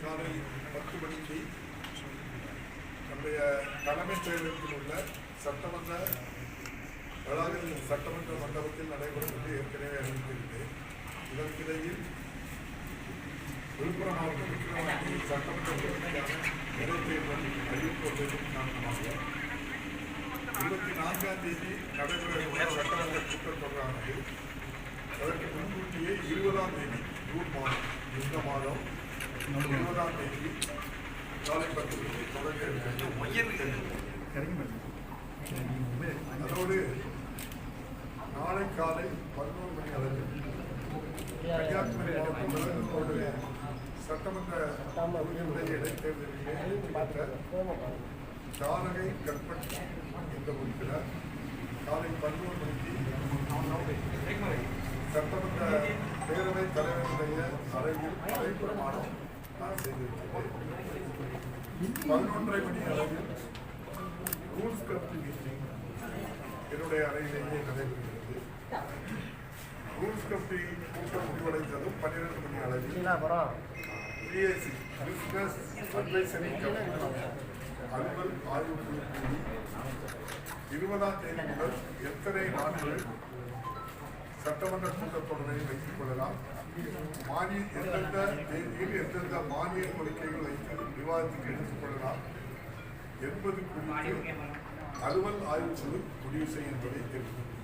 காலை பத்து மணிக்கு நம்முடைய தலைமை செயலகத்தில் உள்ள சட்டமன்ற வளாகத்தில் சட்டமன்ற மண்டபத்தில் நடைபெறும் என்று ஏற்கனவே அறிவித்திருந்தேன். இதற்கிடையில் விழுப்புரம் மாவட்டம் விக்கிரவாண்டி சட்டமன்ற தொகுதிக்கான இடைத்தேர்தல் அறிவிக்கப்பட்டதன் காரணமாக இருபத்தி நான்காம் தேதி நடைபெற சட்டமன்ற கூட்டத்தொடரானது அதற்கு முன்கூட்டியே இருபதாம் தேதி ஜூன் மாதம் இந்த மாதம் இருபதாம் தேதி காலை பத்து தொடங்க அதோடு நாளை காலை பதினோரு மணி அளவில் கன்னியாகுமரி மாவட்டத்தோடு சட்டமன்ற உறுப்பினருடைய இடைத்தேர்தலிலே பெற்ற ஜானகை கற்பன் என்ற உறுப்பினர் காலை பதினோரு மணிக்கு சட்டமன்ற பேரவைத் தலைவருடைய அறையில் பதவி பிரமாணம் பதினொன்றரை மணி அளவில் ரூல்ஸ் கமிட்டி மீட்டிங் என்னுடைய அறையிலேயே நடைபெறுகிறது. ரூல்ஸ் கமிட்டி கூட்டம் முடிவடைந்ததும் பன்னிரண்டு மணி அளவில் பிஎஸ்சி பிசினஸ் அட்வைசரி கமிட்டி அலுவல் ஆய்வு குழு கூடி இருபதாம் தேதி முதல் எத்தனை நாட்கள் சட்டமன்ற கூட்டத்தொடரை வைத்துக் கொள்ளலாம்? மானிய எந்தெந்த தேதியில் எந்தெந்த மானிய கோரிக்கைகள் வைத்து விவாதத்துக்கு எடுத்துக் கொள்ளலாம் என்பது குறித்து அலுவல் ஆய்வு குழு முடிவு செய்யும் என்பதை தெரிவித்துள்ளது